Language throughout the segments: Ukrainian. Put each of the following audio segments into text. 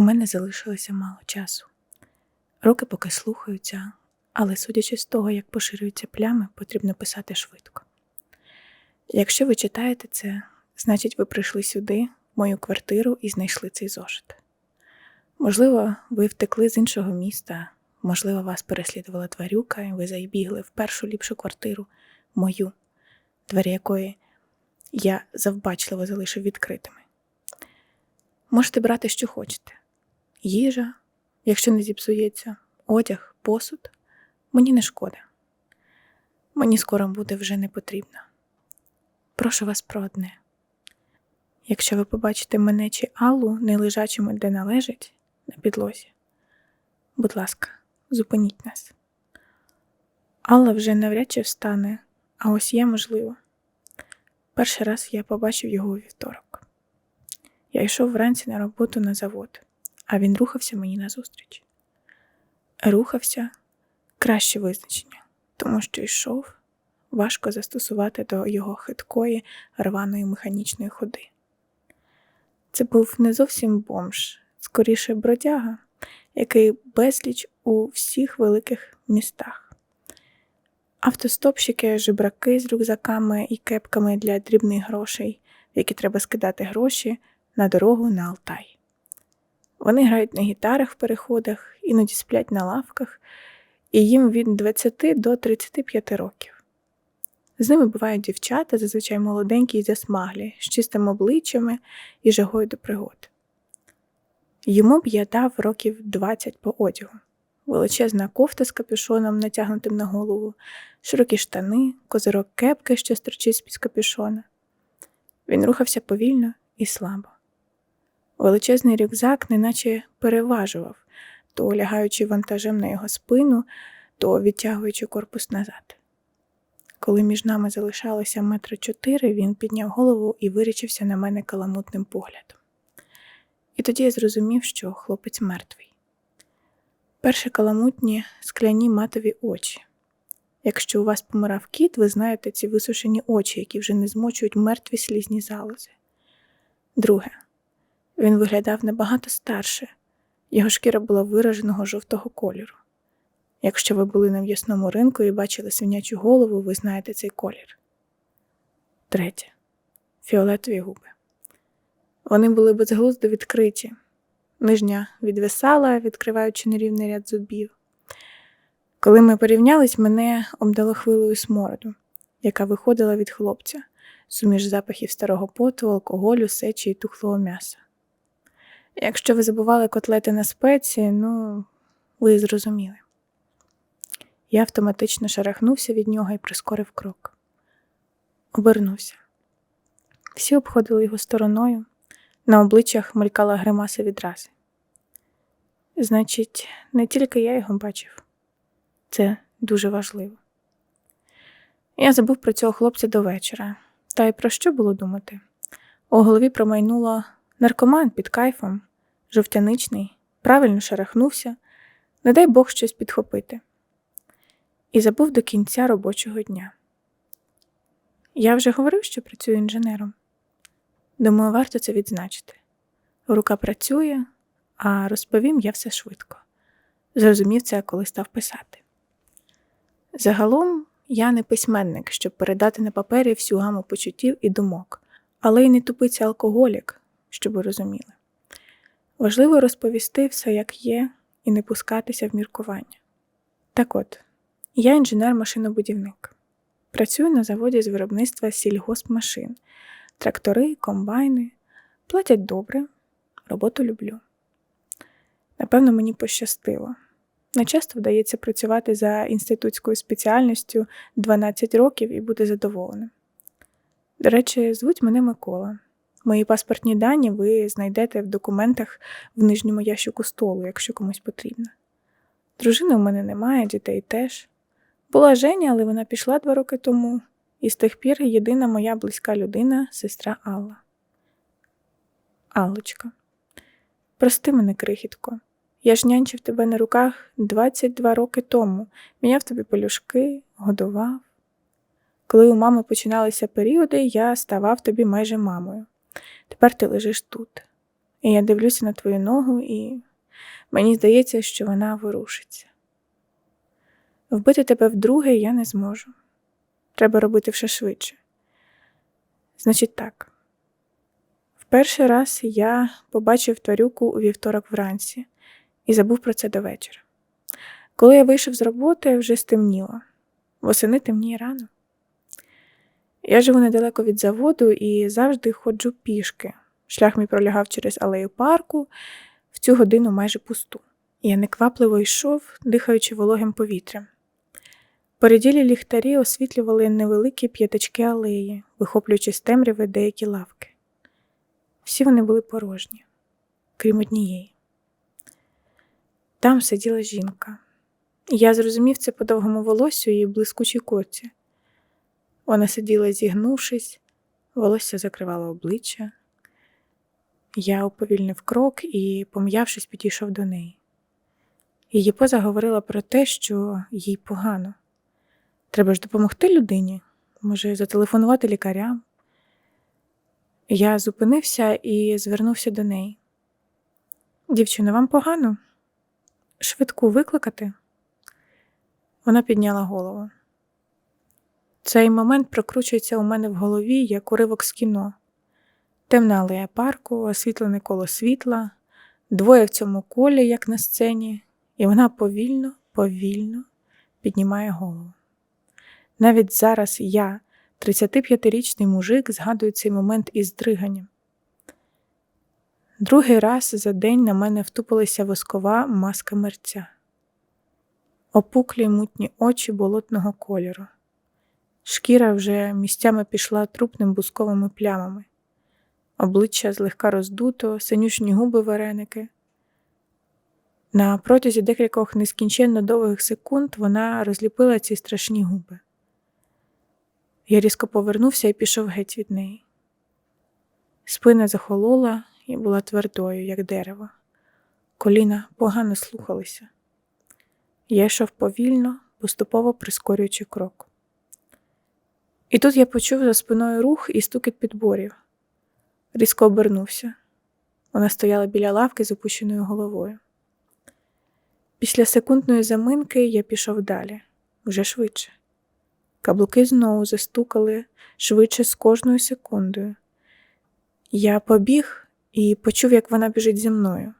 У мене залишилося мало часу. Руки поки слухаються, але судячи з того, як поширюються плями, потрібно писати швидко. Якщо ви читаєте це, значить ви прийшли сюди, в мою квартиру, і знайшли цей зошит. Можливо, ви втекли з іншого міста, можливо, вас переслідувала тварюка, і ви забігли в першу ліпшу квартиру, мою, двері якої я завбачливо залишив відкритими. Можете брати, що хочете: їжа, якщо не зіпсується, одяг, посуд, мені не шкода. Мені скоро буде вже не потрібно. Прошу вас про одне. Якщо ви побачите мене чи Аллу не лежачими, де належить, на підлозі, будь ласка, зупиніть нас. Алла вже навряд чи встане, а ось я, можливо. Перший раз я побачив його у вівторок. Я йшов вранці на роботу на завод, а він рухався мені назустріч. Рухався краще визначення, тому що йшов важко застосувати до його хиткої, рваної механічної ходи. Це був не зовсім бомж, скоріше бродяга, який безліч у всіх великих містах. Автостопщики, жебраки з рюкзаками і кепками для дрібних грошей, в які треба скидати гроші на дорогу на Алтай. Вони грають на гітарах в переходах, іноді сплять на лавках, і їм від 20 до 35 років. З ними бувають дівчата, зазвичай молоденькі й засмаглі, з чистими обличчями і жагою до пригод. Йому б я дав років 20 по одягу, величезна кофта з капюшоном, натягнутим на голову, широкі штани, козирок кепки, що стерчить з під капюшона. Він рухався повільно і слабо. Величезний рюкзак неначе переважував, то лягаючи вантажем на його спину, то відтягуючи корпус назад. Коли між нами залишалося метри чотири, він підняв голову і вирічився на мене каламутним поглядом. І тоді я зрозумів, що хлопець мертвий. Перші каламутні скляні матові очі. Якщо у вас помирав кіт, ви знаєте ці висушені очі, які вже не змочують мертві слізні залози. Друге, він виглядав набагато старше, його шкіра була вираженого жовтого кольору. Якщо ви були на в'ясному ринку і бачили свинячу голову, ви знаєте цей колір. Третє. Фіолетові губи. Вони були безглуздо відкриті. Нижня відвисала, відкриваючи нерівний ряд зубів. Коли ми порівнялись, мене обдало хвилою смороду, яка виходила від хлопця, суміж запахів старого поту, алкоголю, сечі і тухлого м'яса. Якщо ви забували котлети на спеції, ну, ви зрозуміли. Я автоматично шарахнувся від нього і прискорив крок. Обернувся. Всі обходили його стороною, на обличчях мелькала гримаса відрази. Значить, не тільки я його бачив, це дуже важливо. Я забув про цього хлопця до вечора, та й про що було думати? У голові промайнуло наркоман під кайфом, жовтяничний, правильно шарахнувся, не дай Бог щось підхопити і забув до кінця робочого дня. Я вже говорив, що працюю інженером. Думаю, варто це відзначити. Рука працює, а розповім я все швидко. Зрозумів це, коли став писати. Загалом я не письменник, щоб передати на папері всю гаму почуттів і думок, але й не тупиця алкоголік, щоб ви розуміли. Важливо розповісти все, як є, і не пускатися в міркування. Так от, я інженер-машинобудівник. Працюю на заводі з виробництва сільгоспмашин, трактори, комбайни. Платять добре, роботу люблю. Напевно, мені пощастило. Не часто вдається працювати за інститутською спеціальністю 12 років і бути задоволеним. До речі, звуть мене Микола. Мої паспортні дані ви знайдете в документах в нижньому ящику столу, якщо комусь потрібно. Дружини у мене немає, дітей теж. Була Женя, але вона пішла два роки тому, і з тих пір єдина моя близька людина сестра Алла. Аллочка, прости мене, крихітко. Я ж нянчив тебе на руках 22 роки тому, міняв тобі полюшки, годував. Коли у мами починалися періоди, я ставав тобі майже мамою. Тепер ти лежиш тут. І я дивлюся на твою ногу, і мені здається, що вона ворушиться. Вбити тебе вдруге я не зможу. Треба робити все швидше. Значить, так. В перший раз я побачив тварюку у вівторок вранці і забув про це до вечора. Коли я вийшов з роботи, вже стемніло. Восени темніє рано. Я живу недалеко від заводу і завжди ходжу пішки. Шлях мій пролягав через алею парку, в цю годину майже пусту. Я неквапливо йшов, дихаючи вологим повітрям. Переділі ліхтарі освітлювали невеликі п'ятачки алеї, вихоплюючи з темряви деякі лавки. Всі вони були порожні, крім однієї. Там сиділа жінка. Я зрозумів це по довгому волосю і блискучій коці. Вона сиділа, зігнувшись, волосся закривало обличчя. Я уповільнив крок і, пом'явшись, підійшов до неї. Її поза говорила про те, що їй погано. Треба ж допомогти людині, може, зателефонувати лікарям. Я зупинився і звернувся до неї. Дівчина, вам погано? Швидку викликати? Вона підняла голову. Цей момент прокручується у мене в голові як уривок з кіно. Темна алея парку, освітлене коло світла, двоє в цьому колі, як на сцені, і вона повільно, повільно піднімає голову. Навіть зараз я, 35-річний мужик, згадую цей момент із дриганням. Другий раз за день на мене втупилася воскова маска мерця, опуклі мутні очі болотного кольору. Шкіра вже місцями пішла трупним бусковими плямами, обличчя злегка роздуто, синюшні губи вареники. На протязі декількох нескінченно довгих секунд вона розліпила ці страшні губи. Я різко повернувся і пішов геть від неї. Спина захолола і була твердою, як дерево. Коліна погано слухалися. Я йшов повільно, поступово прискорюючи крок. І тут я почув за спиною рух і стукіт підборів. Різко обернувся. Вона стояла біля лавки з опущеною головою. Після секундної заминки я пішов далі, вже швидше. Каблуки знову застукали швидше з кожною секундою. Я побіг і почув, як вона біжить зі мною.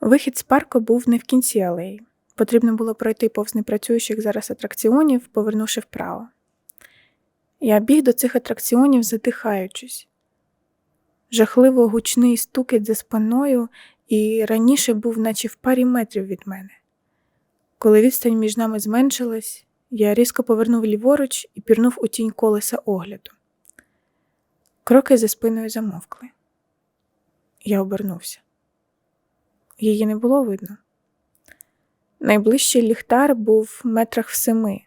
Вихід з парку був не в кінці алеї. Потрібно було пройти повз непрацюючих зараз атракціонів, повернувши вправо. Я біг до цих атракціонів, задихаючись. Жахливо гучний стукіт за спиною і раніше був, наче в парі метрів від мене. Коли відстань між нами зменшилась, я різко повернув ліворуч і пірнув у тінь колеса огляду. Кроки за спиною замовкли. Я обернувся. Її не було видно. Найближчий ліхтар був в метрах в семи,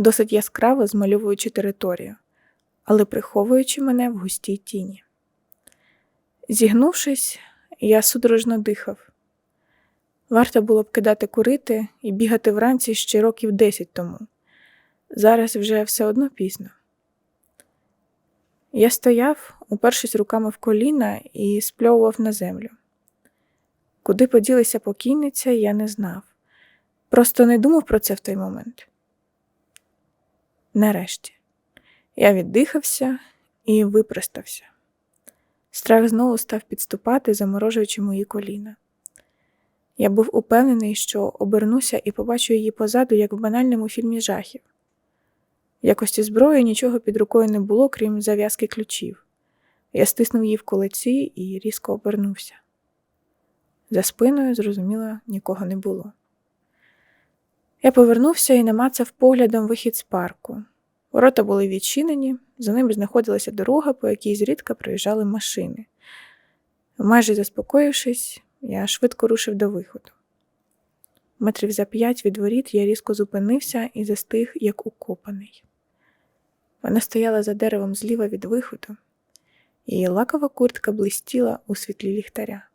досить яскраво змальовуючи територію, але приховуючи мене в густій тіні. Зігнувшись, я судорожно дихав. Варто було б кидати курити і бігати вранці ще років десять тому. Зараз вже все одно пізно. Я стояв, упершись руками в коліна, і спльовував на землю. Куди поділася покійниця, я не знав. Просто не думав про це в той момент. Нарешті я віддихався і випростався. Страх знову став підступати, заморожуючи мої коліна. Я був упевнений, що обернуся і побачу її позаду, як в банальному фільмі жахів. В якості зброї нічого під рукою не було, крім зав'язки ключів. Я стиснув її в кулаці і різко обернувся. За спиною, зрозуміло, нікого не було. Я повернувся і намацав поглядом вихід з парку. Ворота були відчинені, за ними знаходилася дорога, по якій зрідка проїжджали машини. Майже заспокоївшись, я швидко рушив до виходу. Метрів за п'ять від воріт я різко зупинився і застиг, як укопаний. Вона стояла за деревом зліва від виходу, її лакова куртка блистіла у світлі ліхтаря.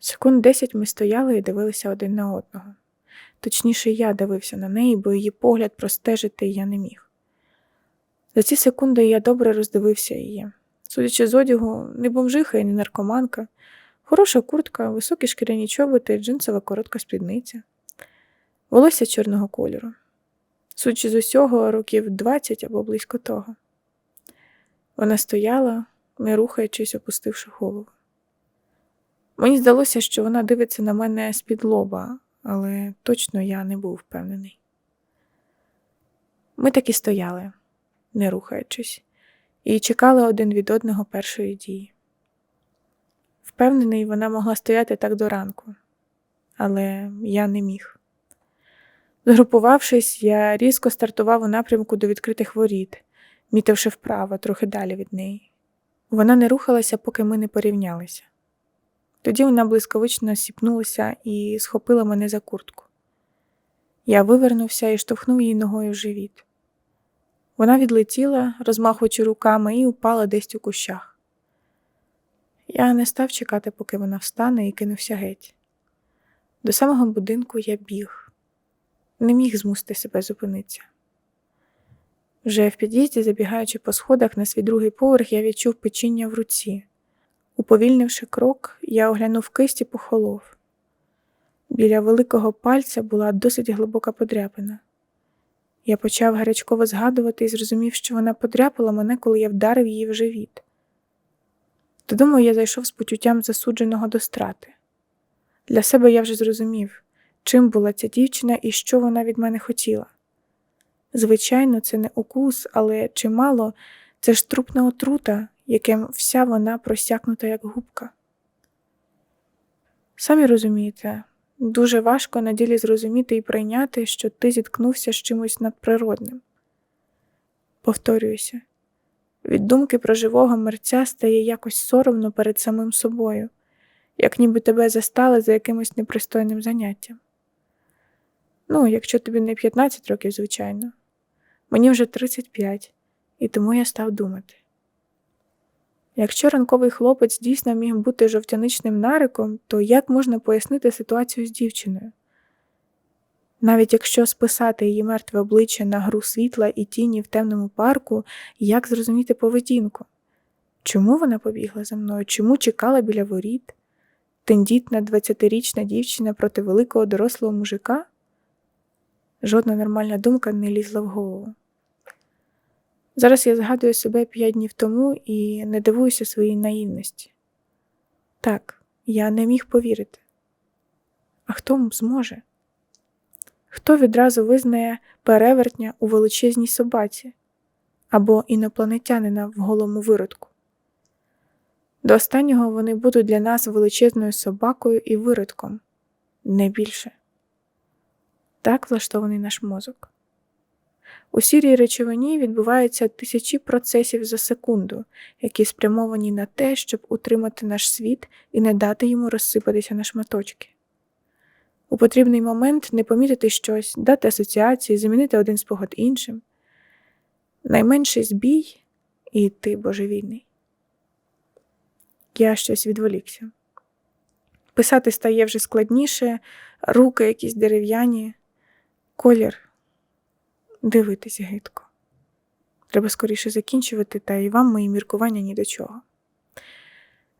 Секунд десять ми стояли і дивилися один на одного. Точніше, я дивився на неї, бо її погляд простежити я не міг. За ці секунди я добре роздивився її. Судячи з одягу, не бомжиха і не наркоманка, хороша куртка, високі шкіряні чоботи, джинсова коротка спідниця, волосся чорного кольору. Судячи з усього, років 20 або близько того. Вона стояла, не рухаючись, опустивши голову. Мені здалося, що вона дивиться на мене з-під лоба, але точно я не був впевнений. Ми так і стояли, не рухаючись, і чекали один від одного першої дії. Впевнений, вона могла стояти так до ранку, але я не міг. Згрупувавшись, я різко стартував у напрямку до відкритих воріт, мітивши вправо, трохи далі від неї. Вона не рухалася, поки ми не порівнялися. Тоді вона блискавично сіпнулася і схопила мене за куртку. Я вивернувся і штовхнув її ногою в живіт. Вона відлетіла, розмахуючи руками, і упала десь у кущах. Я не став чекати, поки вона встане, і кинувся геть. До самого будинку я біг, не міг змусити себе зупинитися. Вже в під'їзді, забігаючи по сходах на свій другий поверх, я відчув печіння в руці. Уповільнивши крок, я оглянув кисть і похолов. Біля великого пальця була досить глибока подряпина. Я почав гарячково згадувати і зрозумів, що вона подряпала мене, коли я вдарив її в живіт. Додому я зайшов з почуттям засудженого до страти. Для себе я вже зрозумів, чим була ця дівчина і що вона від мене хотіла. Звичайно, це не укус, але чимало це ж трупна отрута, яким вся вона просякнута, як губка. Самі розумієте, дуже важко на ділі зрозуміти і прийняти, що ти зіткнувся з чимось надприродним. Повторююся, від думки про живого мерця стає якось соромно перед самим собою, як ніби тебе застали за якимось непристойним заняттям. Ну, якщо тобі не 15 років, звичайно, мені вже 35, і тому я став думати. Якщо ранковий хлопець дійсно міг бути жовтяничним нариком, то як можна пояснити ситуацію з дівчиною? Навіть якщо списати її мертве обличчя на гру світла і тіні в темному парку, як зрозуміти поведінку? Чому вона побігла за мною? Чому чекала біля воріт? Тендітна 20-річна дівчина проти великого дорослого мужика? Жодна нормальна думка не лізла в голову. Зараз я згадую себе п'ять днів тому і не дивуюся своїй наївності. Так, я не міг повірити. А хто зможе? Хто відразу визнає перевертня у величезній собаці або інопланетянина в голому виродку? До останнього вони будуть для нас величезною собакою і виродком, не більше. Так влаштований наш мозок. У сірій речовині відбуваються тисячі процесів за секунду, які спрямовані на те, щоб утримати наш світ і не дати йому розсипатися на шматочки. У потрібний момент не помітити щось, дати асоціації, замінити один спогад іншим. Найменший збій і ти божевільний. Я щось відволікся. Писати стає вже складніше, руки якісь дерев'яні, колір дивитись гидко. Треба скоріше закінчувати, та і вам мої міркування ні до чого.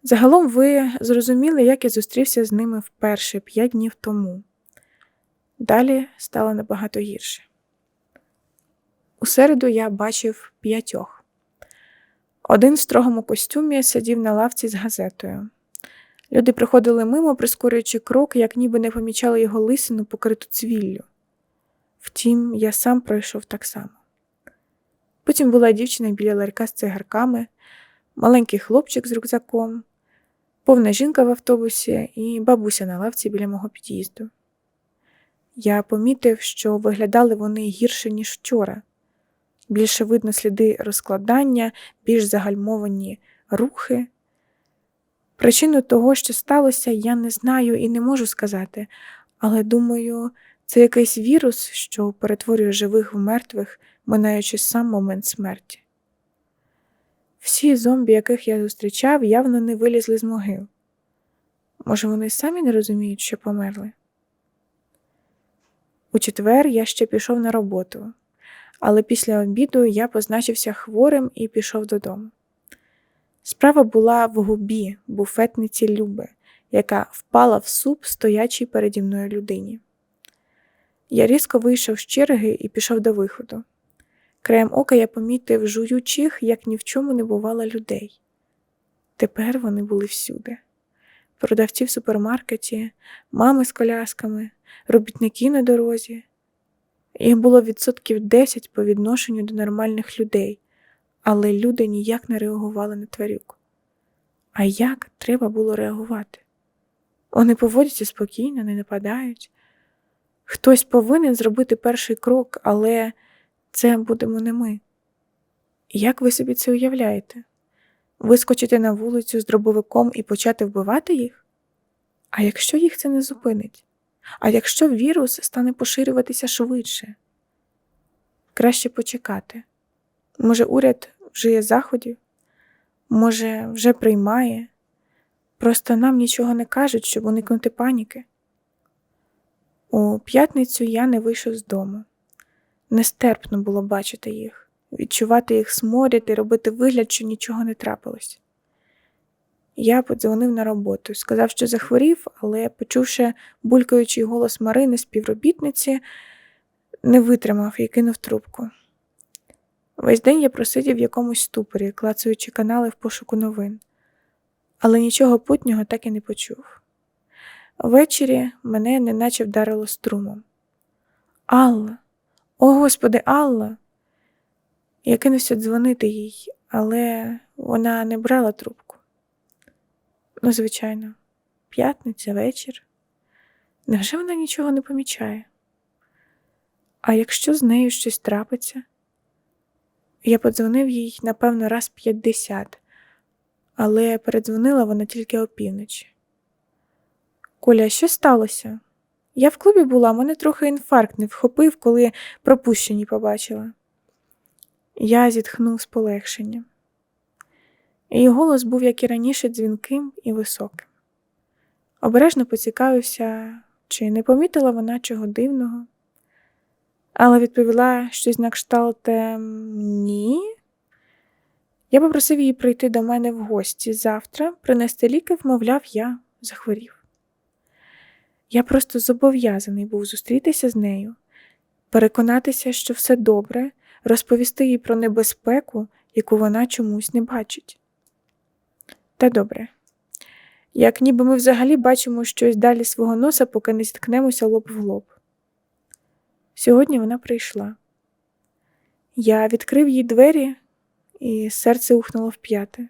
Загалом ви зрозуміли, як я зустрівся з ними вперше п'ять днів тому. Далі стало набагато гірше. У середу я бачив п'ятьох. Один в строгому костюмі сидів на лавці з газетою. Люди приходили мимо, прискорюючи крок, як ніби не помічали його лисину, покриту цвіллю. Втім, я сам пройшов так само. Потім була дівчина біля ларька з цигарками, маленький хлопчик з рюкзаком, повна жінка в автобусі і бабуся на лавці біля мого під'їзду. Я помітив, що виглядали вони гірше, ніж вчора. Більше видно сліди розкладання, більш загальмовані рухи. Причину того, що сталося, я не знаю і не можу сказати, але думаю, це якийсь вірус, що перетворює живих в мертвих, минаючи сам момент смерті. Всі зомбі, яких я зустрічав, явно не вилізли з могил. Може, вони самі не розуміють, що померли? У четвер я ще пішов на роботу, але після обіду я позначився хворим і пішов додому. Справа була в губі буфетниці Люби, яка впала в суп стоячій переді мною людині. Я різко вийшов з черги і пішов до виходу. Краєм ока я помітив жуючих, як ні в чому не бувало людей. Тепер вони були всюди. Продавці в супермаркеті, мами з колясками, робітники на дорозі. Їх було відсотків 10 по відношенню до нормальних людей, але люди ніяк не реагували на тварюк. А як треба було реагувати? Вони поводяться спокійно, не нападають. Хтось повинен зробити перший крок, але це будемо не ми. Як ви собі це уявляєте? Вискочити на вулицю з дробовиком і почати вбивати їх? А якщо їх це не зупинить? А якщо вірус стане поширюватися швидше? Краще почекати. Може, уряд вжиє заходів, може, вже приймає, просто нам нічого не кажуть, щоб уникнути паніки. У п'ятницю я не вийшов з дому. Нестерпно було бачити їх, відчувати їх сморід і робити вигляд, що нічого не трапилось. Я подзвонив на роботу, сказав, що захворів, але, почувши булькаючий голос Марини, співробітниці, не витримав і кинув трубку. Весь день я просидів в якомусь ступорі, клацаючи канали в пошуку новин, але нічого путнього так і не почув. Ввечері мене неначе вдарило струмом. Алла, о Господи, Алла! Я кинувся дзвонити їй, але вона не брала трубку. Ну, звичайно, п'ятниця вечір. Невже вона нічого не помічає? А якщо з нею щось трапиться? Я подзвонив їй, напевно, раз п'ятдесят, але передзвонила вона тільки опівночі. Коля, що сталося? Я в клубі була, мене трохи інфаркт не вхопив, коли пропущені побачила. Я зітхнув з полегшенням. Її голос був, як і раніше, дзвінким і високим. Обережно поцікавився, чи не помітила вона чого дивного, але відповіла щось на кшталт ні. Я попросив її прийти до мене в гості завтра, принести ліки, вмовляв, я захворів. Я просто зобов'язаний був зустрітися з нею, переконатися, що все добре, розповісти їй про небезпеку, яку вона чомусь не бачить. Та добре, як ніби ми взагалі бачимо щось далі свого носа, поки не зіткнемося лоб в лоб. Сьогодні вона прийшла. Я відкрив їй двері, і серце ухнуло в п'яте.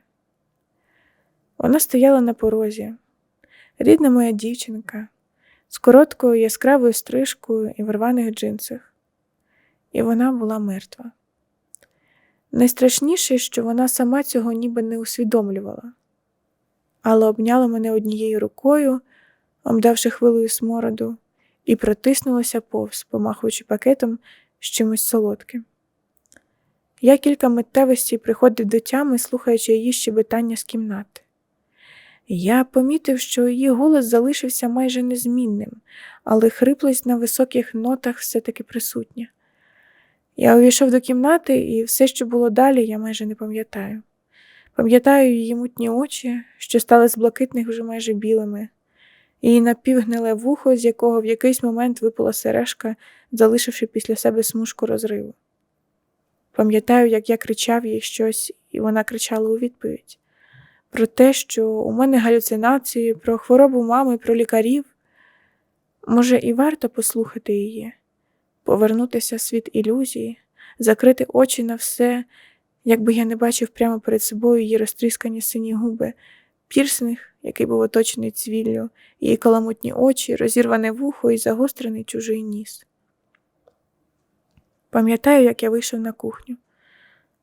Вона стояла на порозі, рідна моя дівчинка з короткою яскравою стрижкою і в рваних джинсах, і вона була мертва. Найстрашніше, що вона сама цього ніби не усвідомлювала, але обняла мене однією рукою, обдавши хвилою смороду, і протиснулася повз, помахуючи пакетом з чимось солодким. Я кілька миттєвостей приходив до тями, слухаючи її щебетання з кімнати. Я помітив, що її голос залишився майже незмінним, але хриплость на високих нотах все-таки присутня. Я увійшов до кімнати, і все, що було далі, я майже не пам'ятаю. Пам'ятаю її мутні очі, що стали з блакитних вже майже білими, її напівгниле вухо, з якого в якийсь момент випала сережка, залишивши після себе смужку розриву. Пам'ятаю, як я кричав їй щось, і вона кричала у відповідь про те, що у мене галюцинації, про хворобу мами, про лікарів. Може, і варто послухати її, повернутися в світ ілюзії, закрити очі на все, якби я не бачив прямо перед собою її розтріскані сині губи, пірсинг, який був оточений цвіллю, її каламутні очі, розірване вухо і загострений чужий ніс. Пам'ятаю, як я вийшов на кухню.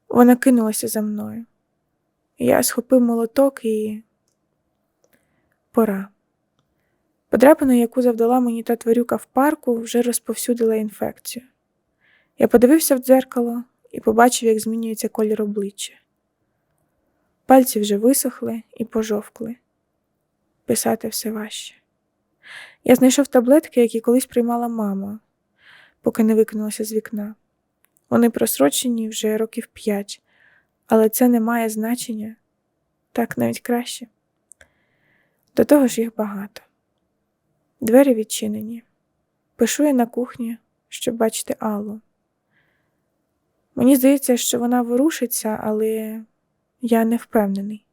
Вона кинулася за мною. Я схопив молоток і пора. Подряпина, яку завдала мені та тварюка в парку, вже розповсюдила інфекцію. Я подивився в дзеркало і побачив, як змінюється колір обличчя. Пальці вже висохли і пожовкли. Писати все важче. Я знайшов таблетки, які колись приймала мама, поки не викинулася з вікна. Вони просрочені вже років п'ять, але це не має значення. Так навіть краще. До того ж їх багато. Двері відчинені. Пишу я на кухні, щоб бачити Аллу. Мені здається, що вона ворушиться, але я не впевнений.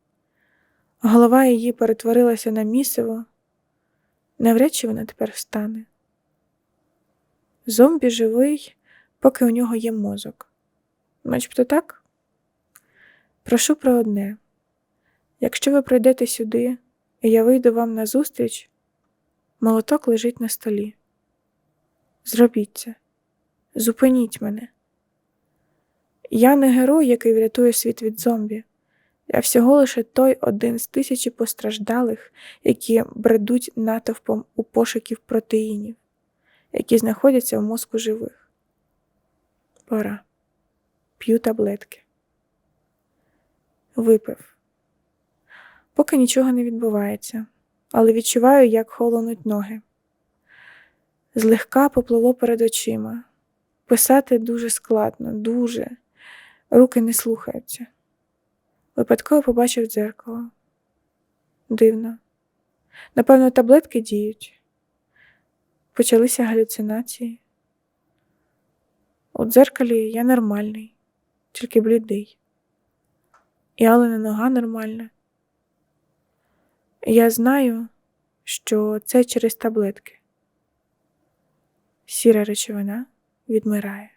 Голова її перетворилася на місиво. Навряд чи вона тепер встане. Зомбі живий, поки у нього є мозок. Начебто так? Прошу про одне. Якщо ви прийдете сюди, і я вийду вам назустріч, молоток лежить на столі. Зробіть це. Зупиніть мене. Я не герой, який врятує світ від зомбі. Я всього лише той один з тисячі постраждалих, які бредуть натовпом у пошуків протеїнів, які знаходяться в мозку живих. Пора. П'ю таблетки. Випив. Поки нічого не відбувається, але відчуваю, як холонуть ноги. Злегка поплило перед очима. Писати дуже складно, дуже. Руки не слухаються. Випадково побачив дзеркало. Дивно. Напевно, таблетки діють. Почалися галюцинації. У дзеркалі я нормальний, тільки блідий. І Алина нога нормальна. Я знаю, що це через таблетки. Сіра речовина відмирає.